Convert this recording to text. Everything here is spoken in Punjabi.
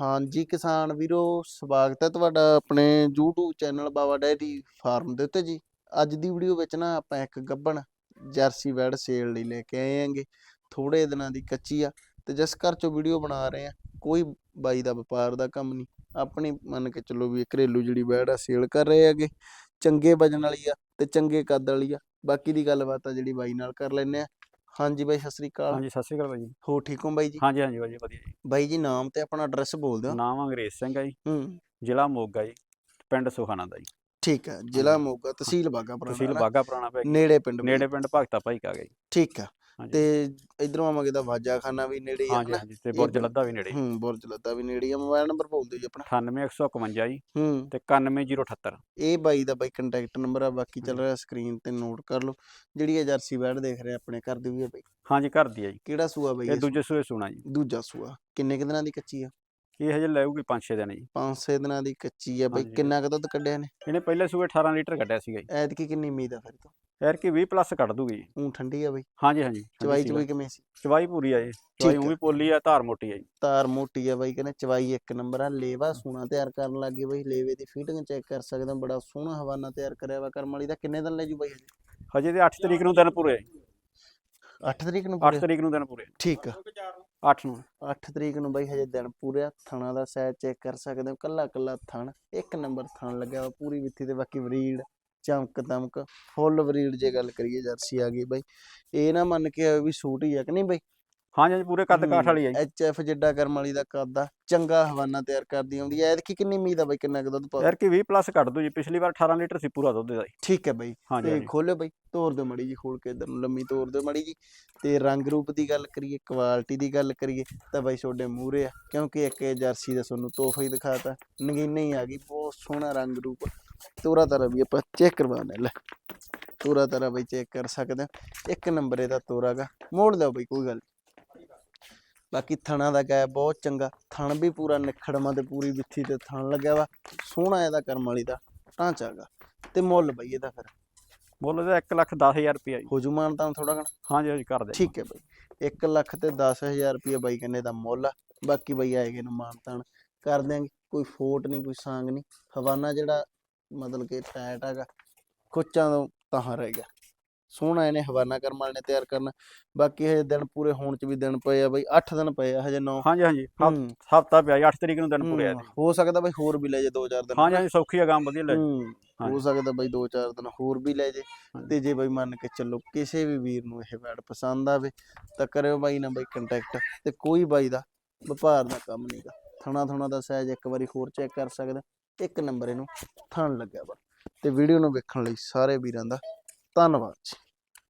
ਹਾਂਜੀ, ਕਿਸਾਨ ਵੀਰੋ, ਸਵਾਗਤ ਹੈ ਤੁਹਾਡਾ ਆਪਣੇ YouTube channel Baba dairy farm ਦੇ ਉੱਤੇ ਜੀ। ਅੱਜ ਦੀ ਵੀਡੀਓ ਵਿੱਚ ਨਾ ਆਪਾਂ ਇੱਕ ਗੱਬਣ ਜਰਸੀ ਵੈੜ ਸੇਲ ਲਈ ਲੈ ਕੇ ਆਏ ਆਂਗੇ ਥੋੜੇ ਦਿਨਾਂ ਦੀ ਕੱਚੀ ਆ ਤੇ ਜਿਸ ਘਰ ਚੋਂ ਵੀਡੀਓ ਬਣਾ ਰਹੇ ਆ, ਕੋਈ ਬਾਈ ਦਾ ਵਪਾਰ ਦਾ ਕੰਮ ਨਹੀਂ। ਆਪਣੀ ਮੰਨ ਕੇ ਚੱਲੋ ਵੀ ਘਰੇਲੂ ਜਿਹੜੀ ਵੈੜ ਆ, ਸੇਲ ਕਰ ਰਹੇ ਹੈਗੇ। ਚੰਗੇ ਵਜਨ ਵਾਲੀ ਆ ਤੇ ਚੰਗੇ ਕੱਦ ਵਾਲੀ ਆ। ਬਾਕੀ ਦੀ ਗੱਲਬਾਤ ਆ ਜਿਹੜੀ ਬਾਈ ਨਾਲ ਕਰ ਲੈਨੇ ਆ। ਹਾਂਜੀ ਬਾਈ ਸਤਿ ਸ੍ਰੀ ਅਕਾਲ। ਹਾਂਜੀ ਸਤਿ ਸ਼੍ਰੀ ਅਕਾਲ ਭਾਈ ਹੋ ਠੀਕ ਹੋ ਬਾਈ ਜੀ? ਹਾਂਜੀ ਹਾਂਜੀ ਭਾਜੀ ਵਧੀਆ ਜੀ। ਬਾਈ ਜੀ ਨਾਮ ਤੇ ਆਪਣਾ ਐਡਰੈਸ ਬੋਲ ਦਿਓ। ਨਾਮ ਅੰਗਰੇਜ਼ ਸਿੰਘ ਹੈ ਜੀ। ਹੂੰ। ਜ਼ਿਲ੍ਹਾ ਮੋਗਾ ਜੀ ਪਿੰਡ ਸੁਖਾਨਾ ਦਾ ਜੀ। ਠੀਕ ਹੈ ਜ਼ਿਲ੍ਹਾ ਮੋਗਾ ਤਹਿਸੀਲ ਬਾਗਾ ਪੁਰਾਣਾ ਤਹਿਸੀਲ? ਬਾਗਾ ਪੁਰਾਣਾ ਪੈ ਨੇੜੇ ਪਿੰਡ ਨੇੜੇ ਪਿੰਡ ਭਗਤਾ ਭਾਈ ਕਾ ਗਈ ਠੀਕ ਹਾਂਜੀ ਤੇ ਇਧਰੋਂ ਆਵਾਂਗੇ ਤਾਂ ਵਾਜਾਖਾਨਾ ਵੀ ਨੇੜੇ ਹੀ ਆ ਹਾਂਜੀ ਹਨਾ? ਹਾਂਜੀ ਤੇ ਬੁਰਜ ਲੱਦਾ ਵੀ ਨੇੜੇ। ਹੂੰ ਬੁਰਜ ਲੱਦਾ ਵੀ ਨੇੜੇ ਹੀ ਆ ਮੋਬਾਈਲ ਨੰਬਰ ਬੋਲ ਦਿਓ ਜੀ ਆਪਣਾ। 98151 ਜੀ। ਹੂੰ। ਤੇ 91078 ਇਹ ਬਾਈ ਦਾ ਬਾਈ ਕੰਟੈਕਟ ਨੰਬਰ ਆ ਬਾਕੀ ਚੱਲ ਰਿਹਾ ਸਕਰੀਨ ਤੇ ਨੋਟ ਕਰ ਲਓ। ਜਿਹੜੀ ਇਹ ਜਰਸੀ ਬੈਡ ਦੇਖ ਰਹੇ ਆਪਣੇ ਘਰ ਦੀ ਵੀ ਆ ਬਾਈ। ਹਾਂਜੀ ਘਰ ਦੀ ਹੈ ਜੀ। ਕਿਹੜਾ ਸੂਆ ਬਾਈ ਇਹ ਦੂਜੇ ਸੂਏ ਸੁਣਾ ਜੀ। ਦੂਜਾ ਸੂਆ। ਕਿੰਨੇ ਕੁ ਦਿਨਾਂ ਦੀ ਕੱਚੀ ਆ? ਇਹ ਹਜੇ ਲੈਊਗੀ 5-6 ਦਿਨ ਜੀ। 5-6 ਦਿਨਾਂ ਦੀ ਕੱਚੀ ਆ ਬਾਈ। ਹਾਂਜੀ। ਕਿੰਨਾ ਕੁ ਦੁੱਧ ਕੱਢਿਆ ਨੇ ਇਹਨੇ ਪਹਿਲੇ ਸੂਏ 18 ਲੀਟਰ ਕੱਢਿਆ ਸੀਗਾ ਜੀ। ਐਤਕੀ ਕਿੰਨੀ ਉਮੀਦ ਆ ਫਿਰ ਤੋਂ? ਯਾਰ ਕੀ 20 ਪਲੱਸ ਕੱਢ ਦੂਗੀ। ਉਹ ਠੰਡੀ ਆ ਬਾਈ। ਹਾਂਜੀ ਹਾਂਜੀ ਚਵਾਈ। ਚਵਾਈ ਕਿਵੇਂ ਸੀ? ਚਵਾਈ ਪੂਰੀ ਆ ਜੀ ਚਵਾਈ ਉਹ। ਵੀ ਪੋਲੀ ਆ ਧਾਰ ਮੋਟੀ ਆ ਜੀ। ਤਾਰ ਮੋਟੀ ਆ ਬਾਈ ਕਹਿੰਦੇ ਚਵਾਈ ਇੱਕ ਨੰਬਰ ਆ ਲੇਵਾ ਸੋਨਾ ਤਿਆਰ ਕਰਨ ਲੱਗੇ ਬਾਈ। ਲੇਵੇ ਦੀ ਫਿਟਿੰਗ ਚੈੱਕ ਕਰ ਸਕਦੇ ਹੋ ਬੜਾ ਸੋਹਣਾ ਹਵਾਨਾ ਤਿਆਰ ਕਰਿਆ ਵਾ ਕਰਮ ਵਾਲੀ ਦਾ। ਕਿੰਨੇ ਦਿਨ ਲੈ ਜੂ ਬਾਈ ਹਜੇ? ਹਜੇ ਤੇ 8 ਤਰੀਕ ਨੂੰ ਦਿਨ ਪੂਰੇ 8 ਤਰੀਕ ਨੂੰ 8 ਪੂਰੇ? ਤਰੀਕ ਨੂੰ ਦਿਨ ਪੂਰੇ ਠੀਕ ਆ। 8 ਨੂੰ। 8 ਤਰੀਕ ਨੂੰ ਬਾਈ ਹਜੇ ਦਿਨ ਪੂਰੇ ਆ। ਥਣਾ ਦਾ ਸਾਈਜ਼ ਚੈੱਕ ਕਰ ਸਕਦੇ ਹੋ ਕੱਲਾ ਕੱਲਾ ਥਣ ਇੱਕ ਨੰਬਰ ਥਣ ਲੱਗਿਆ ਪੂਰੀ ਵਿੱਥੀ ਤੇ ਬਾਕੀ ਵਰੀੜ ਚਮਕ ਦਮਕ ਫੁੱਲ ਵਰੀੜ ਜੇ ਗੱਲ ਕਰੀਏ ਜਰਸੀ ਆ ਗਈ ਬਾਈ। ਇਹ ਨਾ ਮੰਨ ਕੇ ਆਇਓ ਵੀ ਸੂਟ ਹੀ ਆ ਕਿ ਨਹੀਂ ਬਾਈ? ਹਾਂਜੀ ਹਾਂਜੀ ਪੂਰੇ ਕੱਦ ਕਾਠ ਵਾਲੀ ਆ ਜੀ। ਐਚ ਐਫ ਜਿੱਡਾ ਕਰਮ ਵਾਲੀ ਦਾ ਕੱਦ ਆ ਚੰਗਾ ਹਵਾਨਾ ਤਿਆਰ ਕਰਦੀ ਆਉਂਦੀ ਐ ਐਤਕੀ ਕਿੰਨੀ ਉਮੀਦ ਆ ਬਾਈ ਕਿੰਨਾ ਕੁ ਦੁੱਧ ਪਾ ਯਾਰ ਕੀ 20 ਪਲੱਸ ਕੱਢ ਦੂ ਜੀ ਪਿਛਲੀ ਵਾਰ 18 ਲੀਟਰ ਸੀ ਪੂਰਾ ਦੁੱਧ ਦਾ ਜੀ। ਠੀਕ ਹੈ ਬਾਈ ਤੇ ਖੋਲਿਓ ਬਾਈ ਤੋਰ ਦਿਓ ਮੜੀ ਜੀ ਖੋਲ ਕੇ ਇਧਰ ਨੂੰ ਲੰਮੀ ਤੋਰ ਦਿਓ ਮੜੀ ਜੀ ਤੇ ਰੰਗ ਰੂਪ ਦੀ ਗੱਲ ਕਰੀਏ ਕੁਆਲਿਟੀ ਦੀ ਗੱਲ ਕਰੀਏ ਤਾਂ ਬਾਈ ਤੁਹਾਡੇ ਮੂਹਰੇ ਆ ਕਿਉਂਕਿ ਇੱਕ ਜਰਸੀ ਦਾ ਤੁਹਾਨੂੰ ਤੋਹਫਾ ਹੀ ਦਿਖਾਤਾ। ਨਗੀਨਾ ਹੀ ਆ ਗਈ ਬਹੁਤ ਸੋਹਣਾ ਰੰਗ ਰੂਪ। ਤੋਰਾ ਤਾਰਾ ਵੀ ਆਪਾਂ ਚੈੱਕ ਕਰਵਾਉਣਾ ਲੈ ਤੋਰਾ ਤਾਰਾ ਬਾਈ ਚੈੱਕ ਕਰ ਸਕਦੇ ਇੱਕ ਨੰਬਰ ਇਹਦਾ ਤੋਰਾ ਗਾ। ਮੋੜ ਦਿਓ ਬਾਈ ਕੋਈ ਗੱਲ। ਬਾਕੀ ਥਣਾ ਦਾ ਗੈਪ ਬਹੁਤ ਚੰਗਾ। ਥਣ ਵੀ ਪੂਰਾ ਨਿਖੜਮਾ ਤੇ ਪੂਰੀ ਵਿੱਥੀ ਤੇ ਥਣ ਲੱਗਿਆ ਵਾ। ਸੋਹਣਾ ਇਹਦਾ ਕਰਮ ਵਾਲੀ ਦਾ ਢਾਂਚਾ ਗਾ ਤੇ ਮੁੱਲ ਬਈ ਇਹਦਾ ਫਿਰ। ਮੁੱਲ ਇਹਦਾ 1 ਲੱਖ 10000 ਰੁਪਇਆ ਜੀ। ਹੋ ਜੂ ਮਾਨ ਤਾਂ ਥੋੜਾ ਘਣਾ। ਹਾਂਜੀ ਹਾਂਜੀ ਕਰ ਦੇ ਠੀਕ ਹੈ ਬਾਈ। 1 ਲੱਖ ਤੇ 10000 ਰੁਪਏ ਬਾਈ ਕਹਿੰਦੇ ਦਾ ਮੁੱਲ ਆ। ਬਾਕੀ ਬਾਈ ਆਏਗੇ ਨੂੰ ਮਾਨ ਤਾਨ ਕਰ ਦਿਆਂਗੇ। ਕੋਈ ਫੋਟ ਨਹੀਂ ਕੋਈ ਸਾਂਗ ਨਹੀਂ ਹਵਾਨਾ ਜਿਹੜਾ ਮਤਲਬ ਕਿ ਟਾਇਟ ਹੈਗਾ ਕੁੱਚਾਂ ਤੋਂ ਤਾਂ ਰਹਿ ਗਿਆ ਸੋਹਣਾ ਇਹਨੇ ਹਵਾਨਾ ਕਰਮ ਵਾਲੇ ਨੇ ਤਿਆਰ ਕਰਨਾ। ਬਾਕੀ ਹਜੇ ਦਿਨ ਪੂਰੇ ਹੋਣ ਚ ਵੀ ਦਿਨ ਪਏ ਆ ਬਾਈ 8 ਦਿਨ ਪਏ ਆ ਹਜੇ 9 ਹਾਂਜੀ ਹਾਂਜੀ। ਹਫਤਾ ਪਿਆ ਜੀ 8 ਤਰੀਕ ਨੂੰ ਦਿਨ ਪੂਰੇ ਆ ਜੀ। ਹੋ ਸਕਦਾ ਬਾਈ ਹੋਰ ਵੀ ਲੈ ਜੇ 2-4 ਦਿਨ। ਹਾਂਜੀ ਹਾਂਜੀ ਸੌਖੀ ਆ ਕੰਮ ਵਧੀਆ ਲੈ ਹੂੰ। ਸਕਦਾ ਬਾਈ 2-4 ਦਿਨ ਹੋਰ ਵੀ ਲੈ ਜੇ। ਤੇ ਜੇ ਬਾਈ ਮੰਨ ਕੇ ਚੱਲੋ ਕਿਸੇ ਵੀ ਵੀਰ ਨੂੰ ਇਹ ਵੈਡ ਪਸੰਦ ਆਵੇ ਤਾਂ ਕਰਿਓ ਬਾਈ ਨਾਲ ਬਾਈ ਕੰਟੈਕਟ ਤੇ ਕੋਈ ਬਾਈ ਦਾ ਵਪਾਰ ਦਾ ਕੰਮ ਨਹੀਂਗਾ ਥਣਾ ਥਣਾ ਦਾ ਸਾਈਜ਼ ਇੱਕ ਵਾਰੀ ਹੋਰ ਚੈੱਕ ਕਰ ਸਕਦਾ। ਇੱਕ ਨੰਬਰ ਇਹਨੂੰ ਥਣ ਲੱਗਿਆ ਵਾ। ਤੇ ਵੀਡੀਓ ਨੂੰ ਵੇਖਣ ਲਈ ਸਾਰੇ ਵੀਰਾਂ ਦਾ ਧੰਨਵਾਦ ਜੀ।